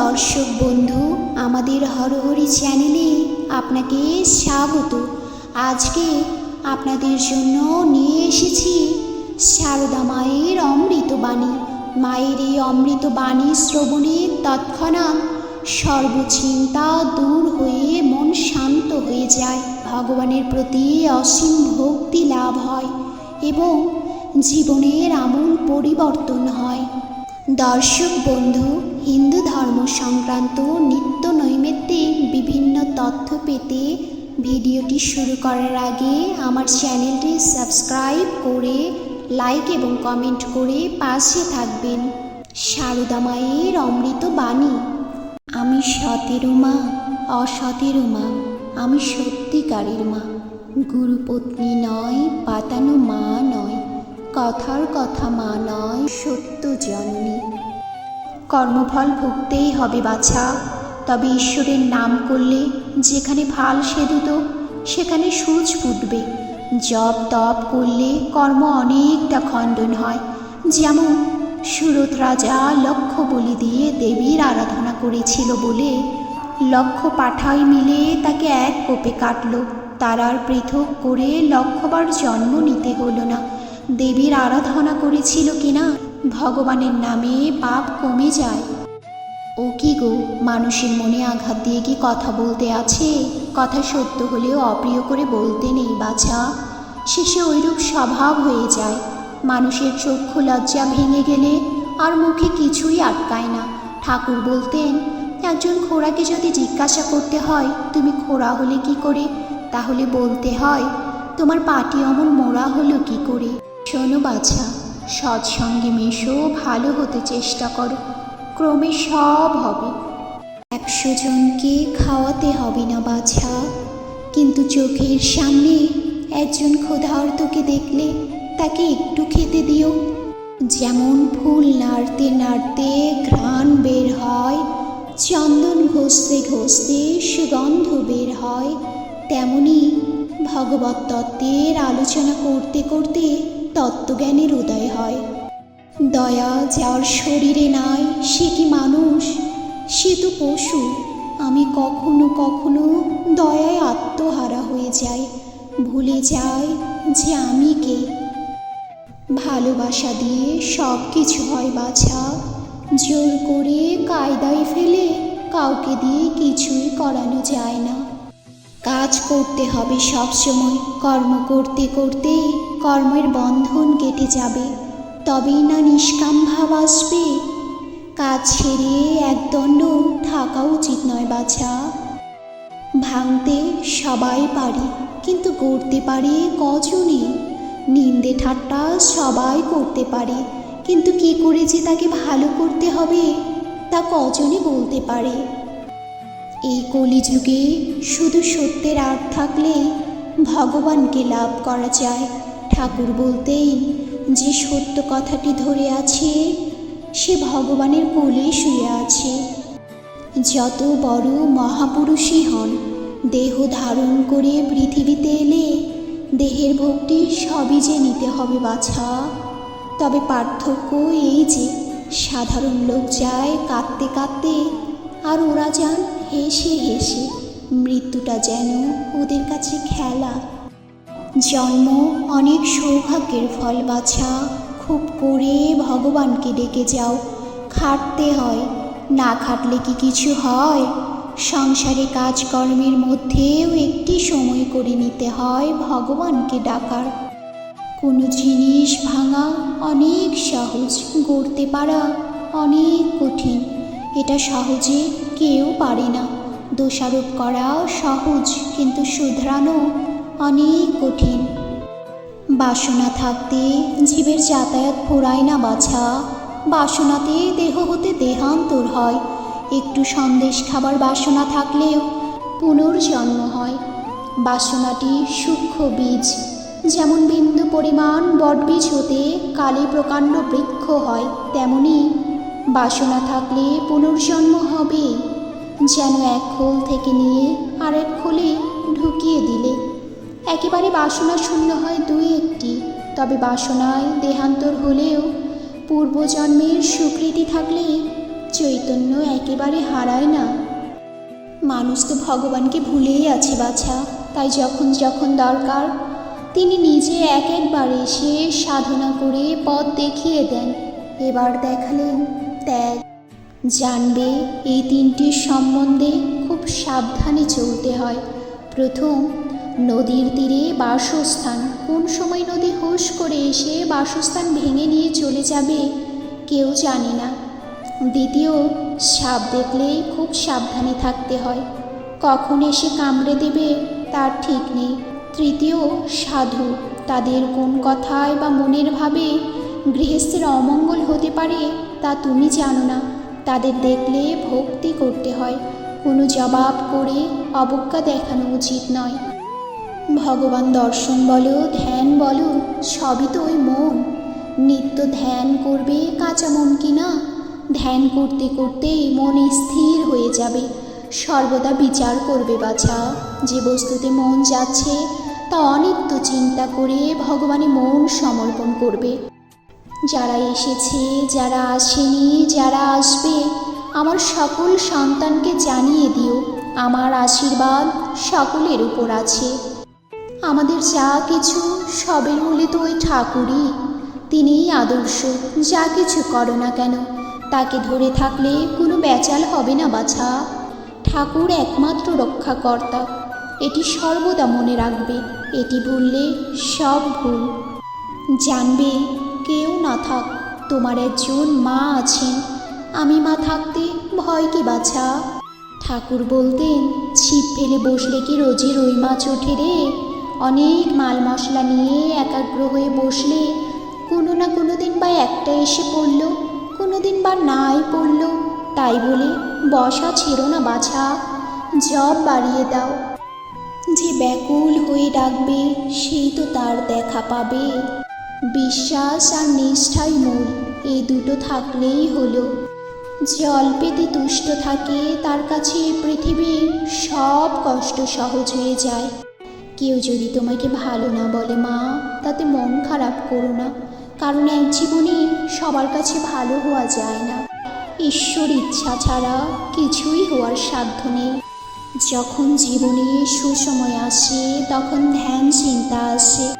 দর্শক বন্ধু, আমাদের হরহরি চ্যানেলে আপনাকে স্বাগত। আজকে আপনাদের জন্য নিয়ে এসেছি সারদা মায়ের অমৃত বাণী। মায়ের এই অমৃত বাণী শ্রবণে তৎক্ষণাৎ সর্বচিন্তা দূর হয়ে মন শান্ত হয়ে যায়। ভগবানের প্রতি অসীম ভক্তি লাভ হয় এবং জীবনের আমূল পরিবর্তন হয়। দর্শক, বন্ধু, হিন্দু ধর্ম সংক্রান্ত নিত্য নৈমিত্তিক বিভিন্ন তথ্য পেতে ভিডিওটি শুরু করার আগে আমার চ্যানেলটি সাবস্ক্রাইব করে, লাইক এবং কমেন্ট করে পাশে থাকবেন। সারদা মায়ের অমৃত বাণী। আমি সতেরো মা, অসতেরো মা, আমি সত্যিকারের মা। গুরুপত্নী নয়, পাতানো মা নয়। কথার কথা মা নয়, সত্য জননী কর্মফল ভুগতেই হবে বাছা, তবে ঈশ্বরের নাম করলে যেখানে ফাল সেদুত, সেখানে সূচ ফুটবে জপ তপ করলে কর্ম অনেকটা খণ্ডন হয়। যেমন সুরত রাজা লক্ষ বলি দিয়ে দেবীর আরাধনা করেছিল বলে লক্ষ পাঠাই মিলে তাকে এক কোপে কাটল। তার আর পৃথক করে লক্ষবার জন্ম নিতে হলো না। দেবীর আরাধনা করেছিল কিনা, ভগবানের নামে পাপ কমে যায়। ও কি গো, মানুষের মনে আঘাত দিয়ে কি কথা বলতে আছে? কথা সত্য হলেও অপ্রিয় করে বলতে নেই, বাছা। শেষে ওইরূপ স্বভাব হয়ে যায়। মানুষের চক্ষু লজ্জা ভেঙে গেলে আর মুখে কিছুই আটকায় না। ঠাকুর বলতেন, একজন খোড়াকে যদি জিজ্ঞাসা করতে হয়, তুমি খোড়া হলে কি করে? তাহলে বলতে হয়, তোমার পাটি অমন মোড়া হলো কি করে? শোনো বাছা, সৎসঙ্গে মেশো, ভালো হতে চেষ্টা করো। ক্রমে সব হবে। একশো জনকে খাওয়াতে হবে না বাছা। কিন্তু চোখের সামনে একজন ক্ষুধার্তকে দেখলে তাকে একটু খেতে দিও। যেমন ফুল নাড়তে নাড়তে ঘ্রাণ বের হয়, চন্দন ঘষতে ঘষতে সুগন্ধ বের হয়, তেমনি ভগবত তত্ত্বের আলোচনা করতে করতে তত্ত্বজ্ঞানের উদয় হয়। দয়া যার শরীরে নাই, সে কি মানুষ? সে তো পশু। আমি কখনো কখনো দয়ায় আত্মহারা হয়ে যাই। ভুলে যাই যে আমি কে। ভালোবাসা দিয়ে সব কিছু হয় বাছা। জোর করে কায়দায় ফেলে কাউকে দিয়ে কিছুই করানো যায় না। কাজ করতে হবে সবসময়, কর্ম করতে করতে কর্মের বন্ধন কেটে যাবে, তবেই না নিষ্কাম ভাব আসবে। কাজ ছেড়ে একদণ্ড থাকা উচিত নয় বাছা। ভাঙতে সবাই পারে, কিন্তু গড়তে পারে কজনে? নিন্দে ঠাট্টা সবাই করতে পারে, কিন্তু কি করে যে তাকে ভালো করতে হবে, তা কজনে বলতে পারে? এই কলিযুগে শুধু সত্যের আট থাকলে ভগবানকে লাভ করা যায়। ঠাকুর বলতেন, যে সত্য কথাটি ধরে আছে, সে ভগবানের কোলে শুয়ে আছে। যত বড় মহাপুরুষই হন, দেহ ধারণ করে পৃথিবীতে এলে দেহের ভক্তি সবই যে নিতে হবে বাছা। তবে পার্থক্য এই যে, সাধারণ লোক যায় কাঁদতে কাঁদতে, আর ওরা যান হেসে হেসে, মৃত্যুটা যেন ওদের কাছে খেলা। জন্ম অনেক সৌভাগ্যের ফল বাছা। খুব করে ভগবানকে ডেকে যাও। খাটতে হয়, না খাটলে কি কিছু হয়? সংসারে কাজকর্মের মধ্যেও একটি সময় করে নিতে হয় ভগবানকে ডাকার। কোনো জিনিস ভাঙা অনেক সহজ, গড়তে পারা অনেক কঠিন। এটা সহজে কেউ পারে না। দোষারোপ করাও সহজ, কিন্তু শুধরানো অনেক কঠিন। বাসনা থাকতে জীবের যাতায়াত ফোরায় না বাছা। বাসনাতে দেহ হতে দেহান্তর হয়। একটু সন্দেশ খাবার বাসনা থাকলেও পুনর্জন্ম হয়। বাসনাটি সূক্ষ্ম বীজ। যেমন বিন্দু পরিমাণ বটবীজ হতে কালে প্রকাণ্ড বৃক্ষ হয়, তেমনি বাসনা থাকলে পুনর্জন্ম হবে। যেন এক খোল থেকে নিয়ে আরেক খোলে ঢুকিয়ে দিলে। একেবারে বাসনা শূন্য হয় দুই একটি। তবে বাসনায় দেহান্তর হলেও পূর্বজন্মের স্বীকৃতি থাকলে চৈতন্য একেবারে হারায় না। মানুষ তো ভগবানকে ভুলেই আছে বাছা। তাই যখন যখন দরকার, তিনি নিজে এক একবার এসে সাধনা করে পথ দেখিয়ে দেন। এবার দেখালেন ত্যাগ। জানবে এই তিনটির সম্বন্ধে খুব সাবধানে চলতে হয়। প্রথম নদীর তীরে বাসস্থান। কোন সময় নদী হুশ করে এসে বাসস্থান ভেঙে নিয়ে চলে যাবে, কেউ জানে না। দ্বিতীয়, সাপ দেখলেই খুব সাবধানে থাকতে হয়। কখন এসে কামড়ে দেবে তার ঠিক নেই। তৃতীয়, সাধু। তাদের কোন কথায় বা মনের ভাবে গৃহস্থের অমঙ্গল হতে পারে তা তুমি জানো না। তাদের দেখলে ভক্তি করতে হয়। কোনো জবাব করে অবজ্ঞা দেখানো উচিত নয়। ভগবান দর্শন বলো, ধ্যান বলো, সবই তো ওই মন। নিত্য ধ্যান করবে কাঁচা মন কি না ধ্যান করতে করতেই মন স্থির হয়ে যাবে। সর্বদা বিচার করবে বাছা, যে বস্তুতে মন যাচ্ছে, তা অনিত্য চিন্তা করে ভগবানে মন সমর্পণ করবে। যারা এসেছে, যারা আসেনি, যারা আসবে, আমার সকল সন্তানকে জানিয়ে দিও, আমার আশীর্বাদ সকলের উপর আছে। আমাদের যা কিছু সবের মূলে তো ওই ঠাকুরই। তিনিই আদর্শ, যা কিছু করো না কেন, তাকে ধরে থাকলে কোনো বেচাল হবে না বাছা। ঠাকুর একমাত্র রক্ষাকর্তা, এটি সর্বদা মনে রাখবে, এটি ভুললে সব ভুল। জানবে কেউ না থাক, তোমার একজন মা আছেন, আমি মা থাকতে ভয় কি বাছা? ঠাকুর বলতেন, ছিপ ফেলে বসলে কি রোজে রই মাছ ওঠে রে? অনেক মাল মশলা নিয়ে একাগ্র হয়ে বসলে কোনো না কোনো দিন বা একটা এসে পড়ল, কোনো দিন বা নাই পড়ল। তাই বলে, বসা ছেড়ো না বাছা, জব বাড়িয়ে দাও। যে ব্যাকুল হয়ে ডাকবে, সেই তো তার দেখা পাবে। বিশ্বাস আর নিষ্ঠাই মূল এই দুটো থাকলেই হলো। যে অল্পেতে তুষ্ট থাকে, তার কাছে পৃথিবীর সব কষ্ট সহজ হয়ে যায়। কেউ যদি তোমাকে ভালো না বলে, মা, তাতে মন খারাপ করো না। কারণ এক জীবনে সবার কাছে ভালো হওয়া যায় না। ঈশ্বর ইচ্ছা ছাড়া কিছুই হওয়ার সাধ্য নেই। যখন জীবনে সুসময় আসে, তখন ধ্যান চিন্তা আসে।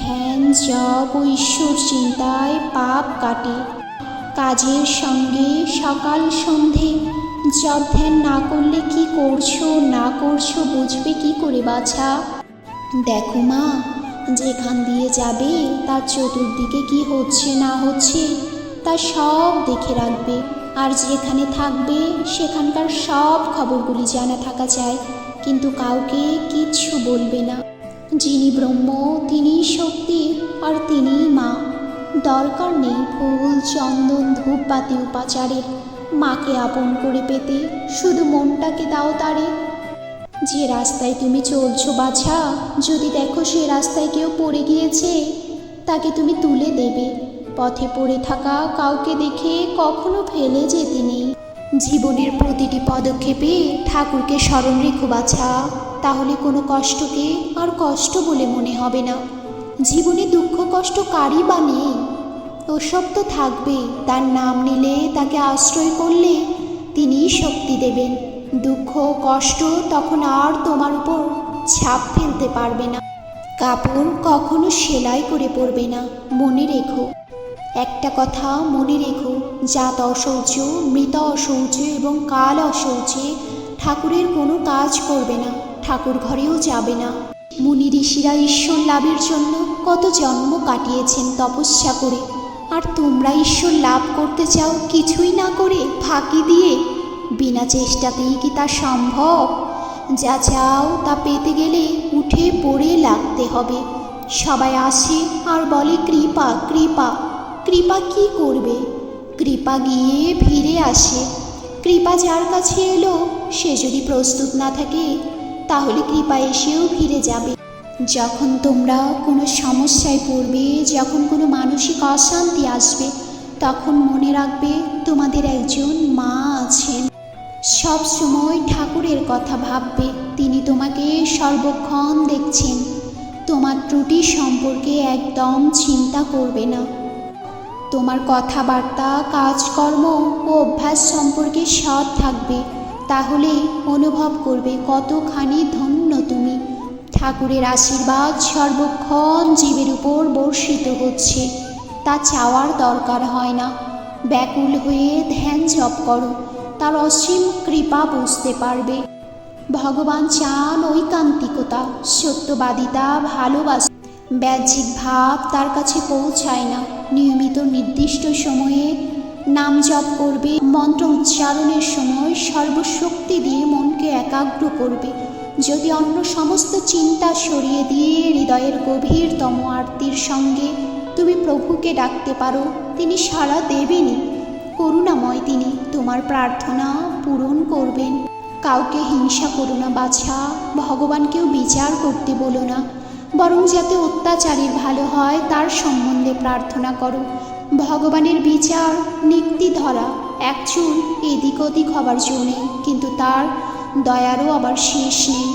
ধ্যান, জপ ও ঈশ্বর চিন্তায় পাপ কাটে। কাজের সঙ্গে সকাল সন্ধে জপ ধ্যান না করলে কি করছ, না করছ, বুঝবে কি করে বাছা? দেখো মা, যেখান দিয়ে যাবে তার চতুর্দিকে কি হচ্ছে না হচ্ছে, তা সব দেখে রাখবে। আর যেখানে থাকবে, সেখানকার সব খবরগুলি জানা থাকা চাই কিন্তু কাউকে কিচ্ছু বলবে না। যিনি ব্রহ্ম তিনিই শক্তি, আর তিনিই মা। দরকার নেই ফুল, চন্দন, ধূপবাতি, উপাচারের। মাকে আপন করে পেতে শুধু মনটাকে দাও তারে। যে রাস্তায় তুমি চলছো বাছা, যদি দেখো সে রাস্তায় কেউ পড়ে গিয়েছে, তাকে তুমি তুলে দেবে। পথে পড়ে থাকা কাউকে দেখে কখনো ফেলে যেতে নেই। জীবনের প্রতিটি পদক্ষেপে ঠাকুরকে স্মরণ রেখো বাছা, তাহলে কোনো কষ্টকে আর কষ্ট বলে মনে হবে না। জীবনে দুঃখ, কষ্ট কারই বা নেই? ওসব তো থাকবে, তার নাম নিলে তাকে আশ্রয় করলে তিনিই শক্তি দেবেন। দুঃখ কষ্ট তখন আর তোমার উপর ছাপ ফেলতে পারবে না। কাপড় কখনো সেলাই করে পরবে না, মনে রেখো। একটা কথা মনে রেখো, জাত অশৌচ মৃত অশৌচ এবং কাল অশৌচে ঠাকুরের কোনো কাজ করবে না, ঠাকুর ঘরেও যাবে না। মুনি ঋষিরা ঈশ্বর লাভের জন্য কত জন্ম কাটিয়েছেন তপস্যা করে। আর তোমরা ঈশ্বর লাভ করতে চাও কিছুই না করে ফাঁকি দিয়ে বিনা চেষ্টাতেই কি তা সম্ভব? যা চাও তা পেতে গেলে উঠে পড়ে লাগতে হবে। সবাই আসে আর বলে, কৃপা কৃপা। কৃপা কি করবে? কৃপা গিয়ে ফিরে আসে। কৃপা যার কাছে এলো, সে যদি প্রস্তুত না থাকে, তাহলে কৃপা এসেও ফিরে যাবে। যখন তোমরা কোনো সমস্যায় পড়বে, যখন কোনো মানসিক অশান্তি আসবে, তখন মনে রাখবে তোমাদের একজন মা আছেন। সব সময় ঠাকুরের কথা ভাববে। তিনি তোমাকে সর্বক্ষণ দেখছেন। তোমার ত্রুটি সম্পর্কে একদম চিন্তা করবে না। তোমার কথাবার্তা, কাজকর্ম ও অভ্যাস সম্পর্কে সৎ থাকবে। তাহলে অনুভব করবে কতখানি ধন্য তুমি। ঠাকুরের আশীর্বাদ সর্বক্ষণ জীবের উপর বর্ষিত হচ্ছে। তা চাওয়ার দরকার হয় না। ব্যাকুল হয়ে ধ্যান জপ করো। তার অসীম কৃপা বুঝতে পারবে। ভগবান চান ঐকান্তিকতা, সত্যবাদিতা, ভালোবাসা। ব্যাহ্যিক ভাব তার কাছে পৌঁছায় না। নিয়মিত নির্দিষ্ট সময়ে নাম জপ করবে, মন্ত্র উচ্চারণের সময় সর্বশক্তি দিয়ে মনকে একাগ্র করবে। যদি অন্য সমস্ত চিন্তা সরিয়ে দিয়ে হৃদয়ের গভীরতম আরতির সঙ্গে তুমি প্রভুকে ডাকতে পারো, তিনি সাড়া দেবেনই। করুণাময় তিনি। তোমার প্রার্থনা পূরণ করবেন। কাউকে হিংসা করো না, বাছা। ভগবানকেও বিচার করতে বলো না। বরং যাতে অত্যাচারীর ভালো হয়, তার সম্বন্ধে প্রার্থনা করো। ভগবানের বিচার নিক্তি ধরা। এক চুল এদিক ওদিক হবার জো নেই, কিন্তু তার দয়ারও আবার শেষ নেই।